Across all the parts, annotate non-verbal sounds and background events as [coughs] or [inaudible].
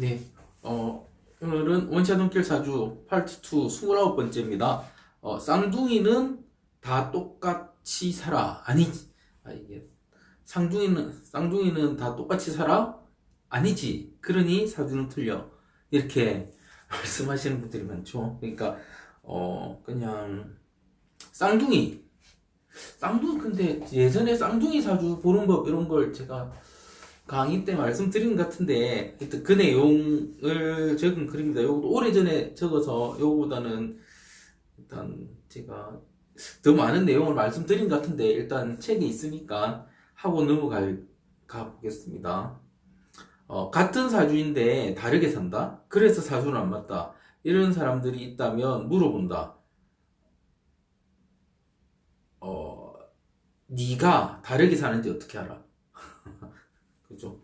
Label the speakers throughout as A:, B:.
A: 네, 어, 오늘은 원차동길 사주 파트 2 29번째입니다. 어, 쌍둥이는 다 똑같이 살아. 아니지. 아, 이게, 쌍둥이는, 쌍둥이는 다 똑같이 살아? 아니지. 그러니 사주는 틀려. 이렇게 [laughs] 말씀하시는 분들이 많죠. 그러니까, 어, 그냥, 쌍둥이. 쌍둥이, 근데 예전에 쌍둥이 사주 보는 법 이런 걸 제가 강의 때 말씀드린 것 같은데 하여튼 그 내용을 적은 글입니다. 요것도 오래전에 적어서 요거보다는 일단 제가 더 많은 내용을 말씀드린 것 같은데 일단 책에 있으니까 하고 넘어갈 가보겠습니다. 어, 같은 사주인데 다르게 산다? 그래서 사주는 안 맞다. 이런 사람들이 있다면 물어본다. 어, 네가 다르게 사는지 어떻게 알아? 그죠?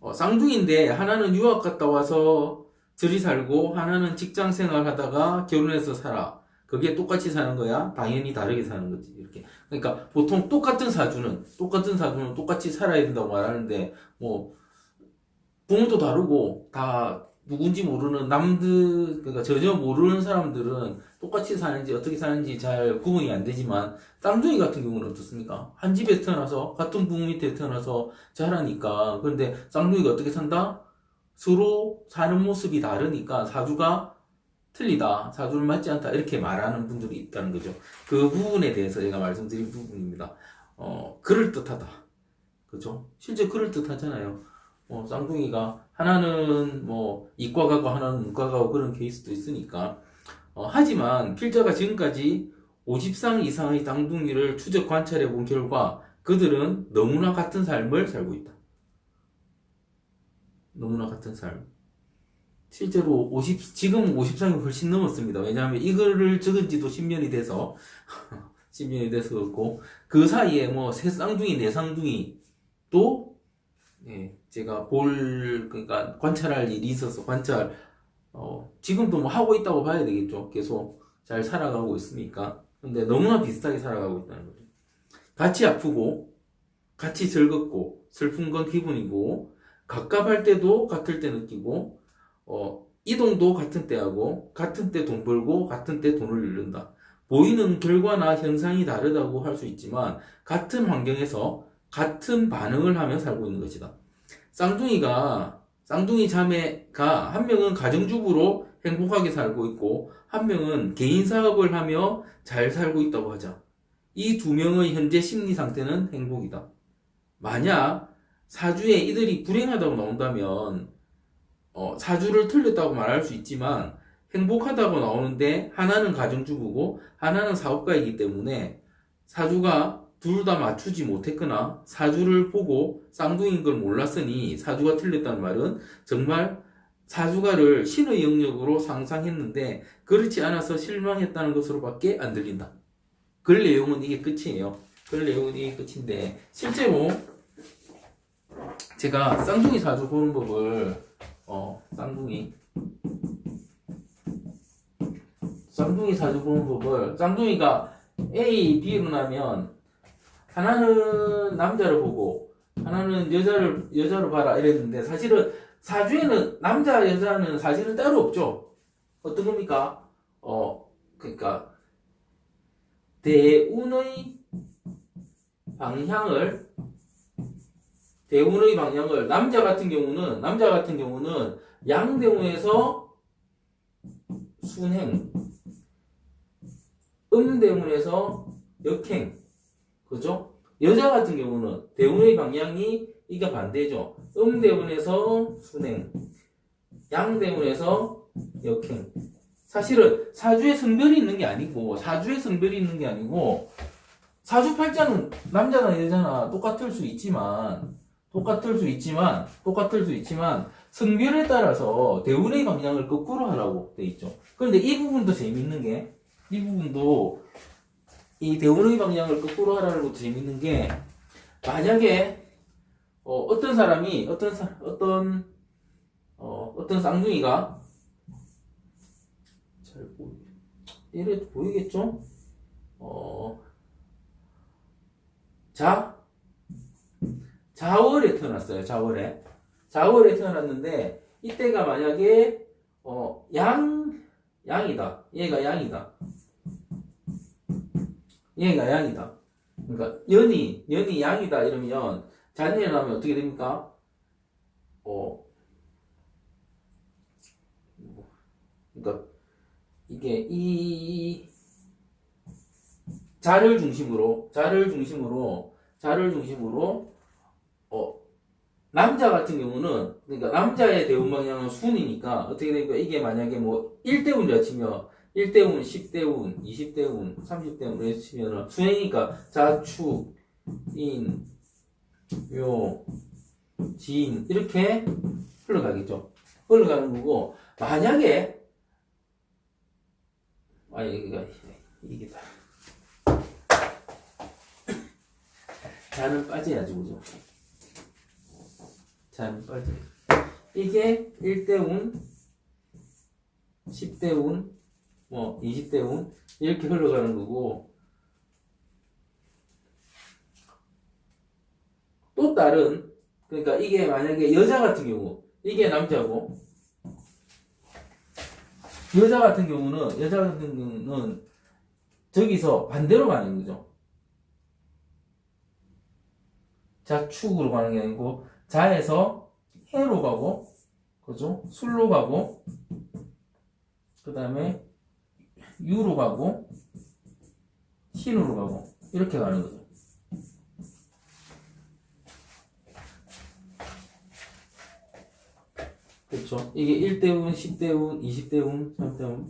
A: 어, 쌍둥이인데 하나는 유학 갔다 와서 둘이 살고 하나는 직장 생활 하다가 결혼해서 살아. 그게 똑같이 사는 거야? 당연히 다르게 사는 거지. 이렇게. 그러니까 보통 똑같은 사주는 똑같은 사주는 똑같이 살아야 된다고 말하는데 뭐 부모도 다르고 다 누군지 모르는 남들 그러니까 전혀 모르는 사람들은 똑같이 사는지 어떻게 사는지 잘 구분이 안 되지만 쌍둥이 같은 경우는 어떻습니까? 한 집에 태어나서 같은 부모 밑에 태어나서 자라니까 그런데 쌍둥이가 어떻게 산다? 서로 사는 모습이 다르니까 사주가 틀리다 사주는 맞지 않다 이렇게 말하는 분들이 있다는 거죠 그 부분에 대해서 제가 말씀드린 부분입니다 어 그럴 듯하다 그죠? 실제 그럴 듯하잖아요 어, 쌍둥이가 하나는 뭐 이과 가고 하나는 문과 가고 그런 케이스도 있으니까 어, 하지만 필자가 지금까지 50상 이상의 쌍둥이를 추적 관찰해 본 결과 그들은 너무나 같은 삶을 살고 있다. 너무나 같은 삶. 실제로 50, 지금 50상이 훨씬 넘었습니다. 왜냐하면 이거를 적은 지도 10년이 돼서, [laughs] 10년이 돼서 그렇고, 그 사이에 뭐, 세 쌍둥이, 네 쌍둥이, 또, 예, 제가 볼, 그러니까 관찰할 일이 있어서 관찰, 어, 지금도 뭐 하고 있다고 봐야 되겠죠. 계속 잘 살아가고 있으니까. 근데 너무나 비슷하게 살아가고 있다는 거죠. 같이 아프고, 같이 즐겁고, 슬픈 건 기분이고, 갑갑할 때도 같을 때 느끼고, 어, 이동도 같은 때 하고, 같은 때 돈 벌고, 같은 때 돈을 잃는다. 보이는 결과나 현상이 다르다고 할 수 있지만, 같은 환경에서 같은 반응을 하며 살고 있는 것이다. 쌍둥이가, 쌍둥이 자매가 한 명은 가정주부로 행복하게 살고 있고, 한 명은 개인 사업을 하며 잘 살고 있다고 하자. 이 두 명의 현재 심리 상태는 행복이다. 만약 사주에 이들이 불행하다고 나온다면, 어, 사주를 틀렸다고 말할 수 있지만, 행복하다고 나오는데, 하나는 가정주부고, 하나는 사업가이기 때문에, 사주가 둘 다 맞추지 못했거나, 사주를 보고 쌍둥이인 걸 몰랐으니, 사주가 틀렸다는 말은, 정말 사주가를 신의 영역으로 상상했는데, 그렇지 않아서 실망했다는 것으로밖에 안 들린다. 글 내용은 이게 끝이에요. 글 내용은 이게 끝인데, 실제로, 제가 쌍둥이 사주 보는 법을 어 쌍둥이 쌍둥이 사주 보는 법을 쌍둥이가 A, B로 나면 하나는 남자를 보고 하나는 여자를 여자로 봐라 이랬는데 사실은 사주에는 남자 여자는 사실은 따로 없죠. 어떤 겁니까? 어 그러니까 대운의 방향을 대운의 방향을 남자 같은 경우는 남자 같은 경우는 양대운에서 순행 음대운에서 역행 그죠? 여자 같은 경우는 대운의 방향이 이게 반대죠. 음대운에서 순행 양대운에서 역행 사실은 사주에 성별이 있는 게 아니고 사주에 성별이 있는 게 아니고 사주 팔자는 남자나 여자나 똑같을 수 있지만 똑같을 수 있지만 똑같을 수 있지만 성별에 따라서 대운의 방향을 거꾸로 하라고 돼 있죠. 그런데 이 부분도 재밌는 게 이 부분도 이 대운의 방향을 거꾸로 하라는 것도 재밌는 게 만약에 어, 떤 사람이 어떤 사, 어떤 어, 어떤 쌍둥이가 잘 보이 이래 보이겠죠? 어, 자 자월에 태어났어요. 자월에. 자월에 태어났는데 이때가 만약에 어, 양 양이다. 얘가 양이다. 얘가 양이다. 그러니까 연이 연이 양이다 이러면 자녀에 나면 어떻게 됩니까? 어 그러니까 이게 이 자를 중심으로 자를 중심으로 자를 중심으로 어 남자 같은 경우는 그러니까 남자의 대운 방향은 순이니까 어떻게 되니까 이게 만약에 뭐 1대운이라 치면 1대 운, 10대 운, 20대 운, 30대운 이렇게 치면은 순이니까 자축, 인, 묘, 진 이렇게 흘러가겠죠. 흘러가는 거고 만약에 아니 이거 이게 다 [coughs] 자는 빠져야죠, 그죠? 자는 빠져. 이게 1대 운, 10대 운, 뭐 20대 운 이렇게 흘러가는 거고 또 다른 그러니까 이게 만약에 여자 같은 경우 이게 남자고 여자 같은 경우는 여자 같은 경우는 저기서 반대로 가는 거죠. 자축으로 가는 게 아니고 자에서 해로 가고 그죠? 술로 가고 그 다음에 유로 가고 신으로 가고 이렇게 가는 거죠. 그렇죠. 이게 1대운, 10대운, 20대운, 30대운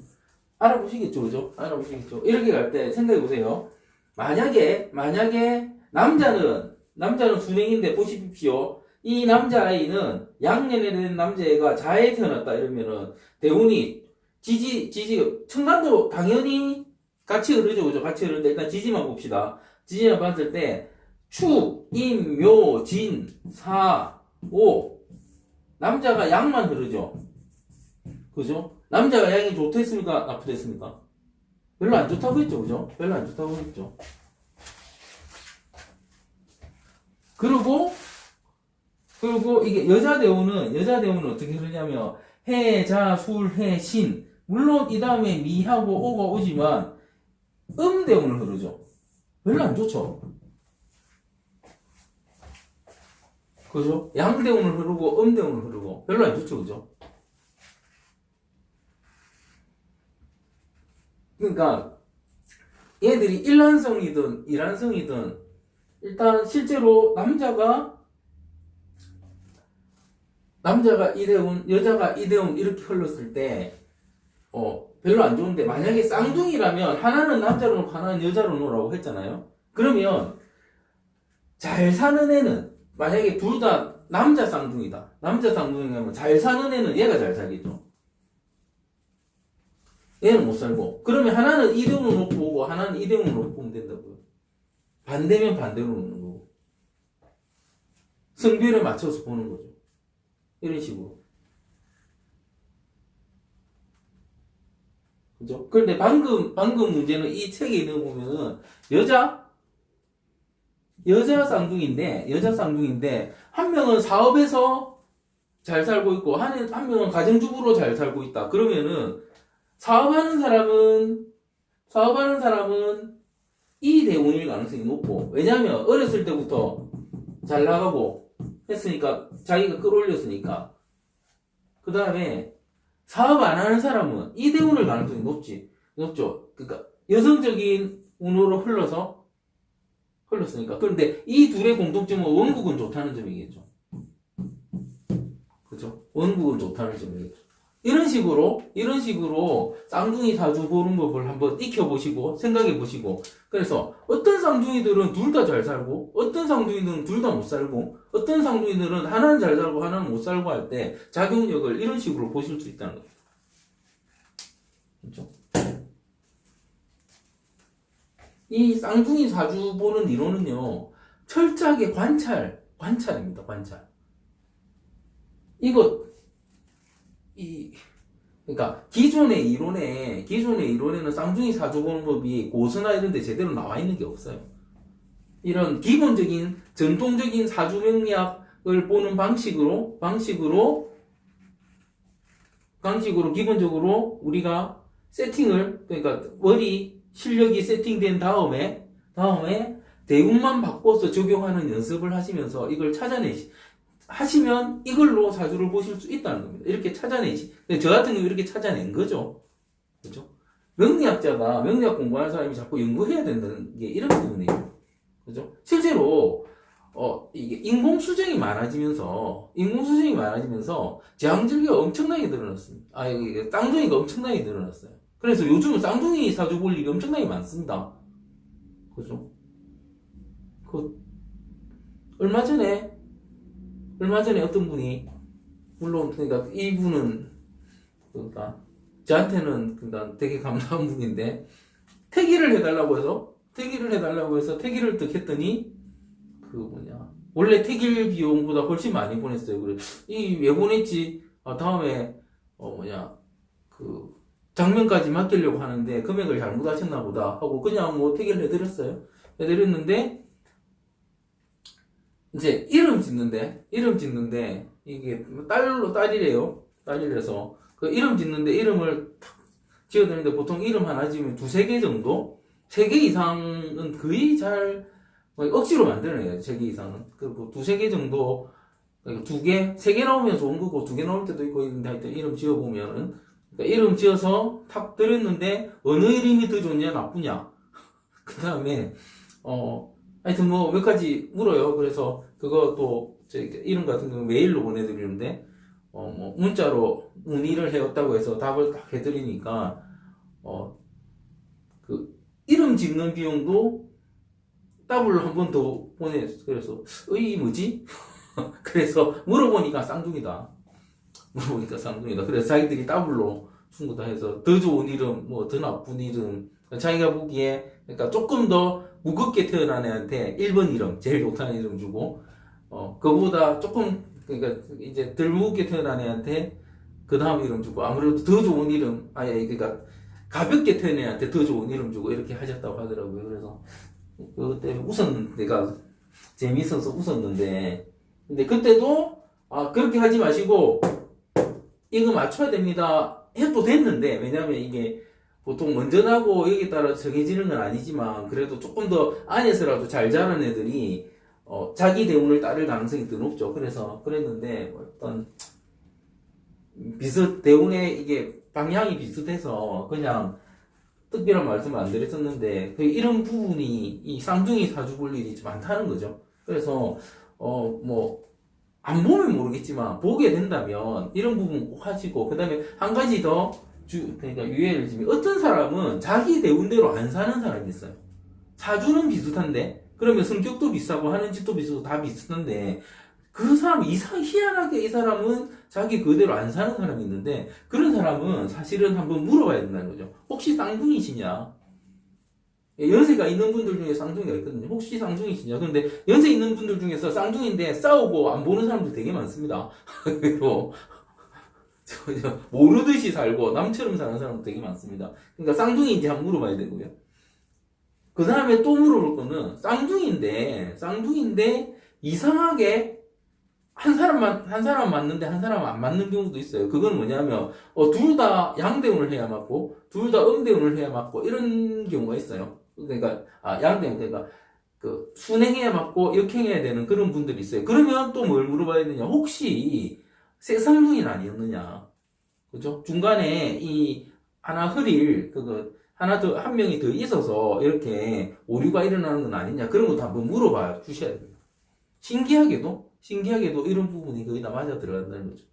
A: 알아보시겠죠, 그죠? 알아보시겠죠. 이렇게 갈 때 생각해 보세요. 만약에 만약에 남자는 남자는 순행인데 보십시오. 이 남자아이는 양년에 된 남자애가 자에 태어났다 이러면은 대운이 지지 지지 청간도 당연히 같이 흐르죠 그죠? 같이 흐르는데 일단 지지만 봅시다. 지지만 봤을 때 축, 임, 묘, 진, 사, 오. 남자가 양만 흐르죠. 그죠? 남자가 양이 좋겠습니까? 나쁘겠습니까? 별로 안 좋다고 했죠 그죠? 별로 안 좋다고 했죠. 그리고 그리고 이게 여자 대우는 여자 대우는 어떻게 흐르냐면 해, 자, 술, 해, 신. 물론 이 다음에 미하고 오가 오지만 음 대운을 흐르죠. 별로 안 좋죠. 그죠? 양 대운을 흐르고 음 대운을 흐르고 별로 안 좋죠, 그죠? 그러니까 얘들이 일란성이든 이란성이든 일단 실제로 남자가 남자가 이대운, 여자가 이대운 이렇게 흘렀을 때, 어, 별로 안 좋은데, 만약에 쌍둥이라면, 하나는 남자로 놓고 하나는 여자로 놓으라고 했잖아요? 그러면, 잘 사는 애는, 만약에 둘 다 남자 쌍둥이다. 남자 쌍둥이면 잘 사는 애는 얘가 잘 살겠죠? 얘는 못 살고. 그러면 하나는 이대운을 놓고 오고, 하나는 이대운을 놓고 오면 된다고요. 반대면 반대로 놓는 거고. 성별에 맞춰서 보는 거죠. 이런 식으로. 그죠? 그런데 방금, 방금 문제는 이 책에 있는 거 보면은, 여자? 여자 쌍둥이인데, 여자 쌍둥이인데, 한 명은 사업에서 잘 살고 있고, 한, 한 명은 가정주부로 잘 살고 있다. 그러면은, 사업하는 사람은, 사업하는 사람은 이 대운일 가능성이 높고, 왜냐면, 어렸을 때부터 잘 나가고, 했으니까 자기가 끌어올렸으니까 그 다음에 사업 안 하는 사람은 이 대운을 가능성이 높지 높죠. 그러니까 여성적인 운으로 흘러서 흘렀으니까. 그런데 이 둘의 공통점은 원국은 좋다는 점이겠죠. 그죠? 원국은 좋다는 점이겠죠 이런 식으로 이런 식으로 쌍둥이 사주 보는 법을 한번 익혀보시고 생각해보시고. 그래서 어떤 쌍둥이들은 둘 다 잘 살고 어떤 쌍둥이들은 둘 다 못 살고 어떤 쌍둥이들은 하나는 잘 살고 하나는 못 살고 할 때 작용력을 이런 식으로 보실 수 있다는 거죠 그렇죠? 이 쌍둥이 사주 보는 이론은요 철저하게 관찰 관찰입니다 관찰. 이거 이 그러니까 기존의 이론에 기존의 이론에는 쌍둥이 사주 보는 법이 고서나 이런 데 제대로 나와 있는 게 없어요. 이런 기본적인 전통적인 사주 명리학 을 보는 방식으로 방식으로 방식으로 기본적으로 우리가 세팅을 그러니까 머리 실력이 세팅된 다음에 다음에 대운만 바꿔서 적용하는 연습을 하시면서 이걸 찾아내시 하시면 이걸로 사주를 보실 수 있다는 겁니다. 이렇게 찾아내시. 근데 저 같은 경우 이렇게 찾아낸 거죠. 그죠? 명리학자가 명리학 공부하는 사람이 자꾸 연구해야 된다는 게 이런 부분이에요. 그죠? 실제로 어 이게 인공 수정이 많아지면서 인공 수정이 많아지면서 제왕절개가 엄청나게 늘어났습니다. 아 이게 쌍둥이가 엄청나게 늘어났어요. 그래서 요즘은 쌍둥이 사주 볼 일이 엄청나게 많습니다. 그죠? 그 얼마 전에 얼마 전에 어떤 분이 물론 그러니까 이분은 그러니까 저한테는 그러니까 되게 감사한 [laughs] 분인데 태기를 해달라고 해서 태기를 해달라고 해서 태기를 득 했더니 그 뭐냐 원래 태길 비용보다 훨씬 많이 보냈어요. 그래 이왜 보냈지? 아, 다음에 어 뭐냐 그 장면까지 맡기려고 하는데 금액을 잘못 하셨나 보다 하고 그냥 뭐 태기를 해드렸어요. 해드렸는데 이제 이름 짓는데 이름 짓는데 이게 딸로 딸이래요. 딸이라서 그 이름 짓는데 이름을 탁 지어드는데 보통 이름 하나 지으면 두세 개 정도 세 개 이상은 거의 잘뭐 억지로 만들어내요. 세 개 이상은 그리고 두세 개 정도 그러니까 두 개, 세 개 나오면 좋은 거고 두 개 나올 때도 있고 있는데 하여튼 이름 지어보면은 그러니까 이름 지어서 탁 들였는데 어느 이름이 더 좋냐 나쁘냐 [laughs] 그 다음에 어 하여튼 뭐 몇 가지 물어요. 그래서 그것도 저 이름 같은 경우 메일로 보내드리는데 어 뭐 문자로 문의를 해왔다고 해서 답을 딱 해드리니까 어 그 이름 짓는 비용도 더블로 한번 더 보내 그래서 의 뭐지? [laughs] 그래서 물어보니까 쌍둥이다. 물어보니까 쌍둥이다. 그래서 자기들이 더블로 준 거다 해서 더 좋은 이름, 뭐 더 나쁜 이름, 자기가 보기에 그러니까 조금 더 무겁게 태어난 애한테 1번 이름, 제일 좋다는 이름 주고, 어, 그거보다 조금, 그러니까 이제 덜 무겁게 태어난 애한테 그 다음 이름 주고, 아무래도 더 좋은 이름, 아예, 그러니까 가볍게 태어난 애한테 더 좋은 이름 주고 이렇게 하셨다고 하더라고요. 그래서 그때 웃었는데, 내가 재밌어서 웃었는데, 근데 그때도, 아, 그렇게 하지 마시고, 이거 맞춰야 됩니다. 해도 됐는데, 왜냐면 이게 보통 먼저 나고 여기에 따라 정해지는 건 아니지만, 그래도 조금 더 안에서라도 잘 자란 애들이, 어, 자기 대운을 따를 가능성이 더 높죠. 그래서 그랬는데, 어떤, 비슷, 대운의 이게 방향이 비슷해서 그냥 특별한 말씀을 안 드렸었는데, 그 이런 부분이 이 쌍둥이 사주 볼 일이 좀 많다는 거죠. 그래서, 어, 뭐, 안 보면 모르겠지만, 보게 된다면, 이런 부분 꼭 하시고, 그 다음에 한 가지 더, 주, 그러니까 유예를 지면, 어떤 사람은 자기 대운대로 안 사는 사람이 있어요. 사주는 비슷한데, 그러면 성격도 비슷하고 하는 짓도 비슷하고 다 비슷한데, 그 사람 이상, 희한하게 이 사람은 자기 그대로 안 사는 사람이 있는데, 그런 사람은 사실은 한번 물어봐야 된다는 거죠. 혹시 쌍둥이시냐? 예, 연세가 있는 분들 중에 쌍둥이가 있거든요. 혹시 쌍둥이시냐? 근데 연세 있는 분들 중에서 쌍둥이인데 싸우고 안 보는 사람들 되게 많습니다. [laughs] 그리고 모르듯이 살고 남처럼 사는 사람도 되게 많습니다. 그러니까 쌍둥이인지 한번 물어봐야 되고요. 그 다음에 또 물어볼 거는 쌍둥이인데 쌍둥이인데 이상하게 한 사람만 한 사람 맞는데 한 사람 안 맞는 경우도 있어요. 그건 뭐냐면 어, 둘 다 양대운을 해야 맞고 둘 다 음대운을 해야 맞고 이런 경우가 있어요. 그러니까 아 양대운 그러니까 그 순행해야 맞고 역행해야 되는 그런 분들이 있어요. 그러면 또 뭘 물어봐야 되냐? 혹시 쇠쌍둥이는 아니었느냐? 그죠? 중간에 이 하나 흐릴 그거 하나 더 한 명이 더 있어서 이렇게 오류가 일어나는 건 아니냐? 그런 것도 한번 물어봐 주셔야 됩니다. 신기하게도 신기하게도 이런 부분이 거의 다 맞아 들어간다는 거죠.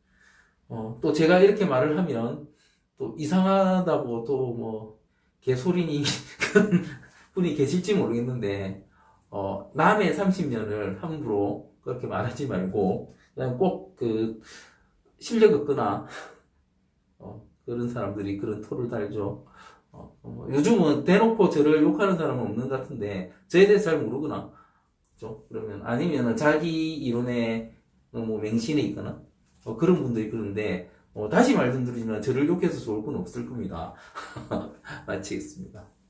A: 어, 또 제가 이렇게 말을 하면 또 이상하다고 또 뭐 개소리니 분이 계실지 모르겠는데 어, 남의 30년을 함부로 그렇게 말하지 말고 꼭 그 실력 없거나 어, 그런 사람들이 그런 토를 달죠. 어, 어, 요즘은 대놓고 저를 욕하는 사람은 없는 것 같은데 저에 대해서 잘 모르거나 그죠? 그러면 아니면은 자기 이론에 너무 맹신해 있거나 어, 그런 분들이 그런데 어, 다시 말씀드리지만 저를 욕해서 좋을 건 없을 겁니다. [laughs] 마치겠습니다.